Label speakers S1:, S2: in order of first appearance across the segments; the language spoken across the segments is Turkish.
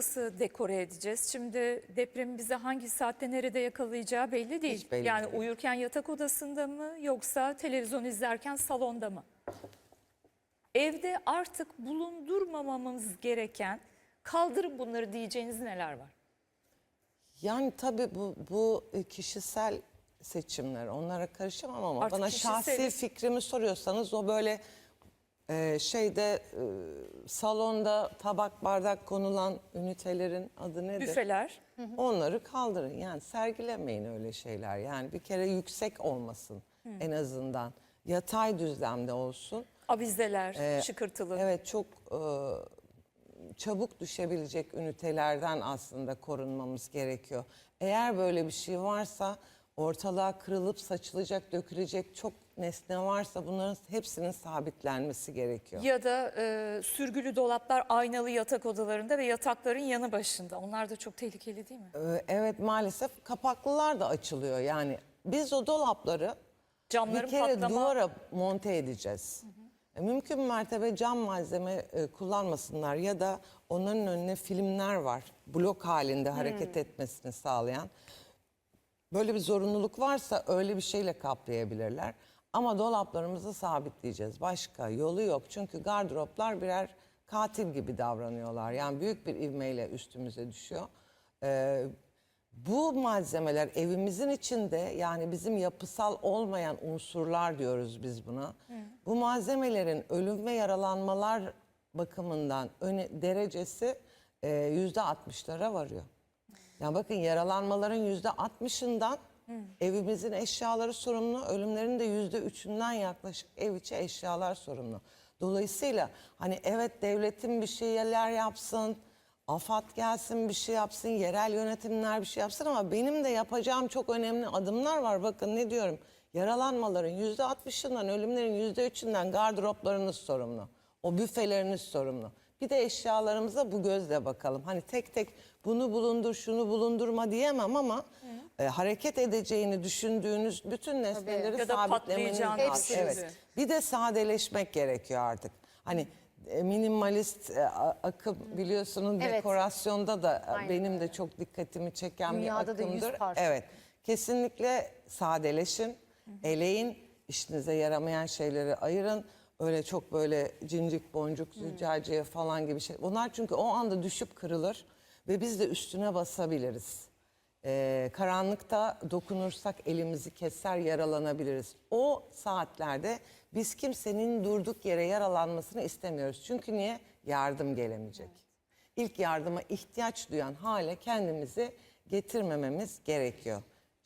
S1: nasıl dekore edeceğiz? Şimdi depremin bize hangi saatte nerede yakalayacağı belli değil.
S2: Hiç belli
S1: yani
S2: değil.
S1: uyurken yatak odasında mı yoksa televizyon izlerken salonda mı? Evde artık bulundurmamamız gereken kaldırın bunları diyeceğiniz neler var?
S2: Yani tabii bu, bu e, kişisel seçimler onlara karışamam ama
S1: Artık
S2: bana
S1: kişisel-
S2: şahsi fikrimi soruyorsanız o böyle e, şeyde e, salonda tabak bardak konulan ünitelerin adı nedir?
S1: Büfeler.
S2: Onları kaldırın. Yani sergilemeyin öyle şeyler. Yani bir kere yüksek olmasın en azından. Yatay düzlemde olsun.
S1: Avizeler,
S2: Ee,
S1: şıkırtılı.
S2: Evet çok e, çabuk düşebilecek ünitelerden aslında korunmamız gerekiyor. Eğer böyle bir şey varsa ortalığa kırılıp saçılacak, dökülecek çok nesne varsa bunların hepsinin sabitlenmesi gerekiyor.
S1: Ya da e, sürgülü dolaplar aynalı yatak odalarında ve yatakların yanı başında. Onlar da çok tehlikeli değil mi?
S2: Ee, Evet maalesef kapaklılar da açılıyor. Yani biz o dolapları
S1: Camların
S2: bir kere
S1: patlama...
S2: duvara monte edeceğiz. E, Mümkün mertebe cam malzeme e, kullanmasınlar ya da onların önüne filmler var. Blok halinde hareket etmesini sağlayan. Böyle bir zorunluluk varsa öyle bir şeyle kaplayabilirler. Ama dolaplarımızı sabitleyeceğiz. Başka yolu yok. Çünkü gardıroplar birer katil gibi davranıyorlar. Yani büyük bir ivmeyle üstümüze düşüyor. Ee, bu malzemeler evimizin içinde yani bizim yapısal olmayan unsurlar diyoruz biz buna. Bu malzemelerin ölüm ve yaralanmalar bakımından öne, derecesi e, yüzde 60'lara varıyor. Ya bakın yaralanmaların yüzde altmışından evimizin eşyaları sorumlu, ölümlerin de yüzde üçünden yaklaşık ev içi eşyalar sorumlu. Dolayısıyla hani evet devletin bir şeyler yapsın, AFAD gelsin bir şey yapsın, yerel yönetimler bir şey yapsın ama benim de yapacağım çok önemli adımlar var. Bakın ne diyorum, yaralanmaların yüzde altmışından, ölümlerin yüzde üçünden gardıroplarınız sorumlu. O büfeleriniz sorumlu. Bir de eşyalarımıza bu gözle bakalım. Hani tek tek bunu bulundur, şunu bulundurma diyemem ama e, hareket edeceğini düşündüğünüz bütün nesneleri
S1: Ya da
S2: sabitlemeniz
S1: patlayacağını
S2: lazım.
S1: düşündüğü.
S2: Evet. Bir de sadeleşmek gerekiyor artık. Hani e, minimalist e, a- akım biliyorsunuz
S3: Evet.
S2: dekorasyonda da e,
S3: Aynen
S2: benim de çok dikkatimi çeken
S3: Dünyada
S2: bir
S3: yüz
S2: akımdır.
S3: parça.
S2: Evet. Kesinlikle sadeleşin, eleyin, işinize yaramayan şeyleri ayırın. Öyle çok böyle cincik boncuk, züccaciye falan gibi şey. Bunlar çünkü o anda düşüp kırılır ve biz de üstüne basabiliriz. Ee, karanlıkta dokunursak elimizi keser, yaralanabiliriz. O saatlerde biz kimsenin durduk yere yaralanmasını istemiyoruz. Çünkü niye? Yardım gelemeyecek. İlk yardıma ihtiyaç duyan hale kendimizi getirmememiz gerekiyor.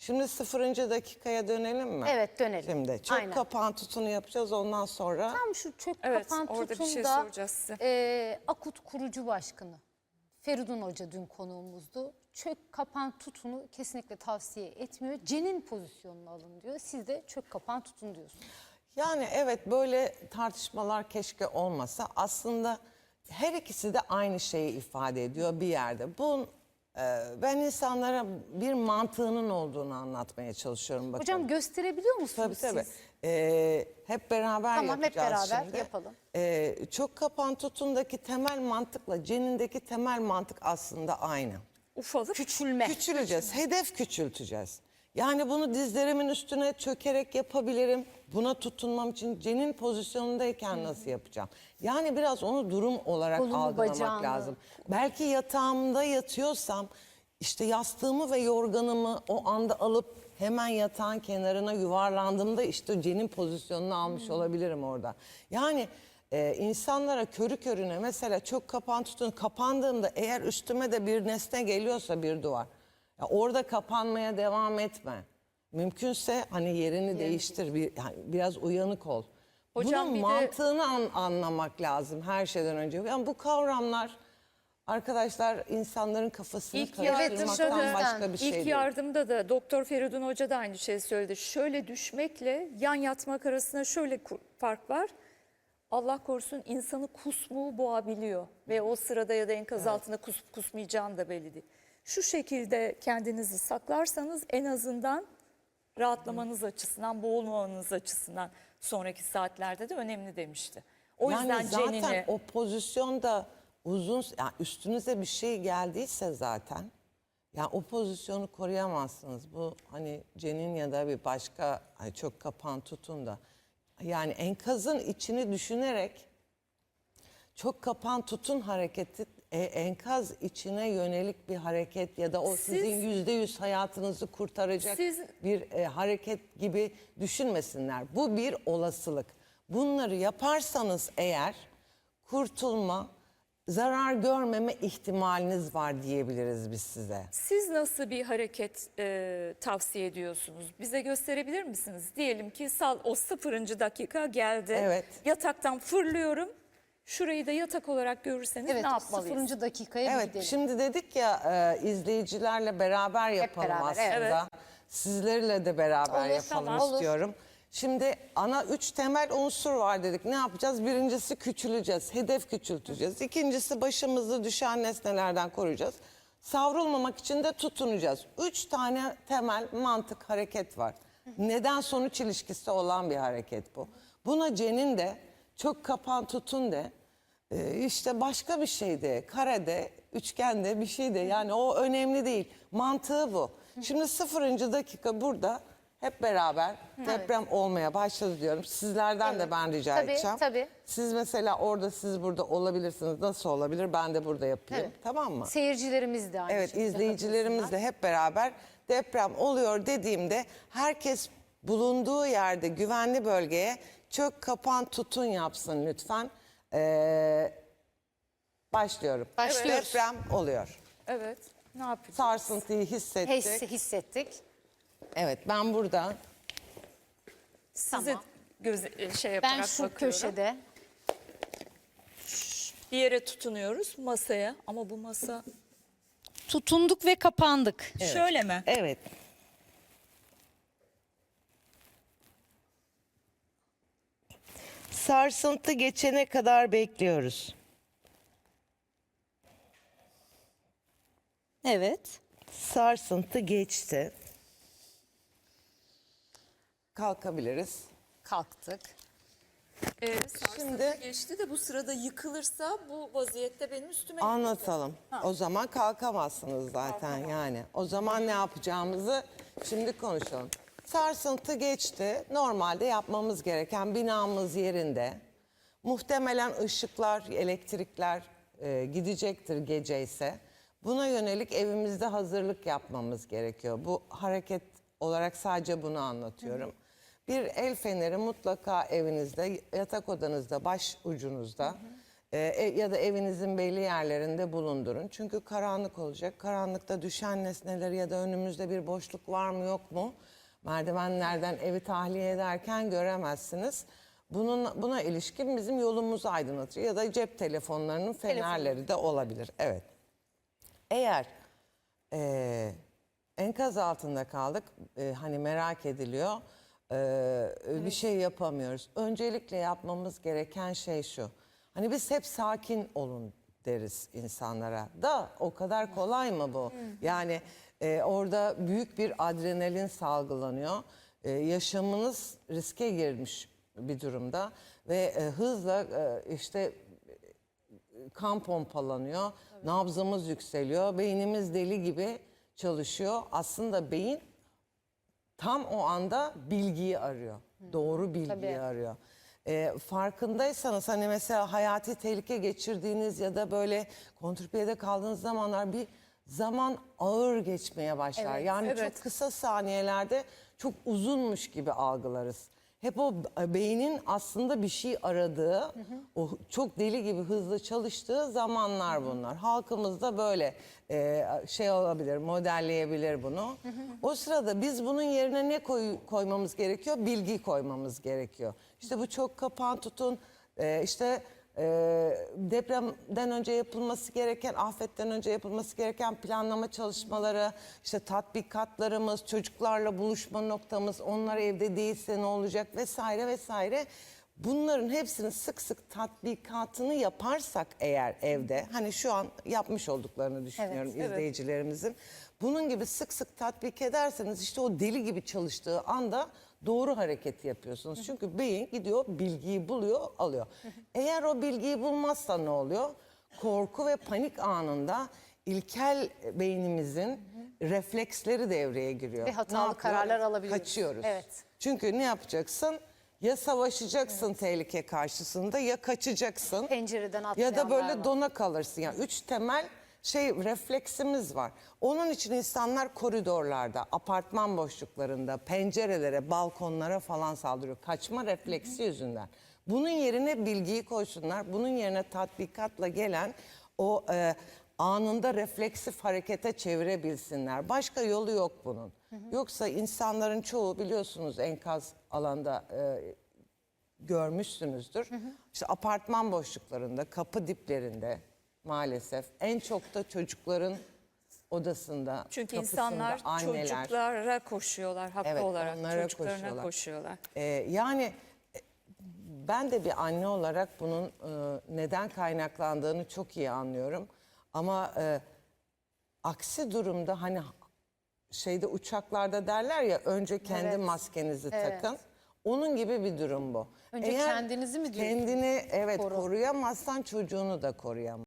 S2: Şimdi sıfırıncı dakikaya dönelim mi?
S3: Evet, dönelim.
S2: Şimdi çok
S3: Aynen.
S2: kapağın tutunu yapacağız ondan sonra.
S3: Tam şu çök
S1: Evet,
S3: kapan
S1: orada bir şey
S3: tutunda
S1: soracağız size.
S3: e, Akut kurucu başkanı Feridun Hoca dün konuğumuzdu. Çök kapan tutunu kesinlikle tavsiye etmiyor. Cenin pozisyonunu alın diyor. Siz de çök kapan tutun diyorsunuz.
S2: Yani evet böyle tartışmalar keşke olmasa. Aslında her ikisi de aynı şeyi ifade ediyor bir yerde. Bu e, ben insanlara bir mantığının olduğunu anlatmaya çalışıyorum. Bakın.
S3: Hocam gösterebiliyor musunuz
S2: Tabii tabii.
S3: siz?
S2: Ee, hep beraber
S3: Tamam, hep
S2: yapacağız
S3: beraber
S2: şimdi.
S3: yapalım.
S2: Ee, çok kapan tutundaki temel mantıkla cenindeki temel mantık aslında aynı.
S1: Ufalıp
S3: Küçülme.
S2: Küçüleceğiz, hedef küçülteceğiz. Yani bunu dizlerimin üstüne çökerek yapabilirim. Buna tutunmam için cenin pozisyonundayken nasıl yapacağım? Yani biraz onu durum olarak
S3: Kolunu,
S2: algılamak
S3: bacağını.
S2: lazım. Belki yatağımda yatıyorsam işte yastığımı ve yorganımı o anda alıp hemen yatağın kenarına yuvarlandığımda işte cenin pozisyonunu almış olabilirim orada. Yani e, insanlara körü körüne mesela çok kapan tutun kapandığımda eğer üstüme de bir nesne geliyorsa bir duvar ya orada kapanmaya devam etme. Mümkünse hani yerini değiştir bir yani biraz uyanık ol.
S1: Hocam
S2: Bunun
S1: bir de-
S2: mantığını an- anlamak lazım her şeyden önce. Yani bu kavramlar arkadaşlar insanların kafasını
S1: İlk
S2: karıştırmaktan
S1: yardımda da,
S2: başka bir şey
S1: ilk
S2: değil.
S1: yardımda da Doktor Feridun Hoca da aynı şeyi söyledi. Şöyle düşmekle yan yatmak arasında şöyle ku- fark var. Allah korusun insanı kusmuğu boğabiliyor ve o sırada ya da enkaz altında kusup kusmayacağın da belli değil. Şu şekilde kendinizi saklarsanız en azından rahatlamanız açısından, boğulmamanız açısından sonraki saatlerde de önemli demişti. O
S2: yani
S1: yüzden
S2: zaten
S1: cenini
S2: o pozisyonda uzun yani üstünüze bir şey geldiyse zaten yani o pozisyonu koruyamazsınız. Bu hani Cenin ya da bir başka hani çok kapan tutun da yani enkazın içini düşünerek çok kapan tutun hareketi e, enkaz içine yönelik bir hareket ya da o
S1: Siz-
S2: sizin yüzde yüz hayatınızı kurtaracak
S1: Siz-
S2: bir e, hareket gibi düşünmesinler. Bu bir olasılık. Bunları yaparsanız eğer kurtulma, zarar görmeme ihtimaliniz var diyebiliriz biz size.
S1: Siz nasıl bir hareket e, tavsiye ediyorsunuz? Bize gösterebilir misiniz? Diyelim ki sal o sıfırıncı dakika geldi.
S2: Evet.
S1: Yataktan fırlıyorum. Şurayı da yatak olarak görürseniz
S3: Evet
S1: ne yapmalıyız?
S3: sıfırıncı dakikaya
S2: Evet,
S3: gidelim.
S2: şimdi dedik ya e, izleyicilerle beraber yapalım
S3: beraber,
S2: aslında.
S3: evet.
S2: Sizlerle de beraber
S3: Olur,
S2: yapalım
S3: tamam. Olur.
S2: istiyorum. Şimdi ana üç temel unsur var dedik. Ne yapacağız? Birincisi küçüleceğiz, hedef küçülteceğiz. İkincisi başımızı düşen nesnelerden koruyacağız. Savrulmamak için de tutunacağız. Üç tane temel mantık hareket var. Neden sonuç ilişkisi olan bir hareket bu. Buna Cen'in de çok kapan tutun de ee, işte başka bir şeyde, karede, üçgende bir şeyde yani o önemli değil. Mantığı bu. Şimdi sıfırıncı dakika burada hep beraber deprem olmaya başladı diyorum. Sizlerden de ben rica
S3: Tabii,
S2: edeceğim.
S3: tabii.
S2: Siz mesela orada siz burada olabilirsiniz. Nasıl olabilir? Ben de burada yapayım.
S3: Evet.
S2: Tamam mı?
S3: Seyircilerimiz de aynı
S2: Evet
S3: şekilde
S2: izleyicilerimiz de hep beraber deprem oluyor dediğimde herkes bulunduğu yerde güvenli bölgeye çök kapan tutun yapsın lütfen. Ee, başlıyorum.
S3: Başlıyoruz.
S2: Deprem oluyor.
S1: Evet. Ne yapacağız?
S2: Sarsıntıyı hissettik.
S3: Hissi hissettik.
S2: Evet ben burada
S1: Size
S3: Tamam.
S1: göz, e, şey yaparak
S3: Ben şu
S1: bakıyorum.
S3: köşede
S1: Bir yere tutunuyoruz masaya ama bu masa
S3: tutunduk ve kapandık.
S1: şöyle mi?
S2: evet sarsıntı geçene kadar bekliyoruz.
S3: Evet.
S2: Sarsıntı geçti. Kalkabiliriz.
S3: Kalktık.
S1: Ee, sarsıntı
S2: Şimdi-
S1: geçti de bu sırada yıkılırsa bu vaziyette benim üstüme
S2: Anlatalım. O zaman kalkamazsınız zaten yani. O zaman ne yapacağımızı şimdi konuşalım. Sarsıntı geçti. Normalde yapmamız gereken binamız yerinde. Muhtemelen ışıklar, elektrikler e, gidecektir gece ise. Buna yönelik evimizde hazırlık yapmamız gerekiyor. Bu hareket olarak sadece bunu anlatıyorum. Bir el feneri mutlaka evinizde, yatak odanızda, baş ucunuzda e, e, ya da evinizin belli yerlerinde bulundurun. Çünkü karanlık olacak. Karanlıkta düşen nesneleri ya da önümüzde bir boşluk var mı yok mu? Merdivenlerden evi tahliye ederken göremezsiniz. Bunun buna ilişkin bizim yolumuzu aydınlatır ya da cep telefonlarının fenerleri de olabilir. Evet. Eğer e, enkaz altında kaldık, e, hani merak ediliyor, e, bir şey yapamıyoruz. Öncelikle yapmamız gereken şey şu. Hani biz hep sakin olun deriz insanlara. Da o kadar kolay mı bu? Yani e, orada büyük bir adrenalin salgılanıyor. E, yaşamınız riske girmiş bir durumda ve e, hızla e, işte kan pompalanıyor, nabzımız yükseliyor, beynimiz deli gibi çalışıyor. Aslında beyin tam o anda bilgiyi arıyor. Doğru bilgiyi
S3: Tabii.
S2: arıyor. Ee, farkındaysanız hani mesela hayati tehlike geçirdiğiniz ya da böyle kontrpiyede kaldığınız zamanlar bir zaman ağır geçmeye başlar.
S3: Evet,
S2: yani
S1: evet.
S2: çok kısa saniyelerde çok uzunmuş gibi algılarız. Hep o beynin aslında bir şey aradığı, o çok deli gibi hızlı çalıştığı zamanlar bunlar. Halkımız da böyle e, şey olabilir, modelleyebilir bunu. O sırada biz bunun yerine ne koy, koymamız gerekiyor? Bilgi koymamız gerekiyor. İşte bu çok kapan tutun, e, işte e, depremden önce yapılması gereken, afetten önce yapılması gereken planlama çalışmaları, işte tatbikatlarımız, çocuklarla buluşma noktamız, onlar evde değilse ne olacak vesaire vesaire. Bunların hepsini sık sık tatbikatını yaparsak eğer evde, hani şu an yapmış olduklarını düşünüyorum
S3: Evet,
S2: izleyicilerimizin. Bunun gibi sık sık tatbik ederseniz işte o deli gibi çalıştığı anda doğru hareketi yapıyorsunuz. Çünkü beyin gidiyor bilgiyi buluyor alıyor. Eğer o bilgiyi bulmazsa ne oluyor? korku ve panik anında ilkel beynimizin refleksleri devreye giriyor.
S3: Ve
S2: Ne
S3: hatalı
S2: yapıyor?
S3: kararlar alabiliyoruz.
S2: Kaçıyoruz.
S3: Evet.
S2: Çünkü ne yapacaksın? Ya savaşacaksın tehlike karşısında ya kaçacaksın.
S3: Pencereden
S2: Ya da böyle
S3: var.
S2: dona kalırsın. Yani üç temel şey refleksimiz var. Onun için insanlar koridorlarda, apartman boşluklarında, pencerelere, balkonlara falan saldırıyor. Kaçma refleksi yüzünden. Bunun yerine bilgiyi koysunlar. Bunun yerine tatbikatla gelen o e, anında refleksif harekete çevirebilsinler. Başka yolu yok bunun. Yoksa insanların çoğu biliyorsunuz enkaz alanda e, görmüşsünüzdür. İşte apartman boşluklarında, kapı diplerinde maalesef en çok da çocukların odasında,
S1: Çünkü
S2: kapısında
S1: insanlar
S2: anneler.
S1: çocuklara koşuyorlar haklı
S2: Evet,
S1: olarak
S2: onlara
S1: çocuklarına
S2: koşuyorlar.
S1: koşuyorlar.
S2: Ee, yani e, ben de bir anne olarak bunun e, neden kaynaklandığını çok iyi anlıyorum. Ama e, aksi durumda hani şeyde uçaklarda derler ya önce kendi
S3: Evet.
S2: maskenizi
S3: Evet.
S2: takın. Onun gibi bir durum bu.
S3: Önce kendinizi mi?
S2: Kendini evet
S3: Koru.
S2: koruyamazsan çocuğunu da koruyamazsın.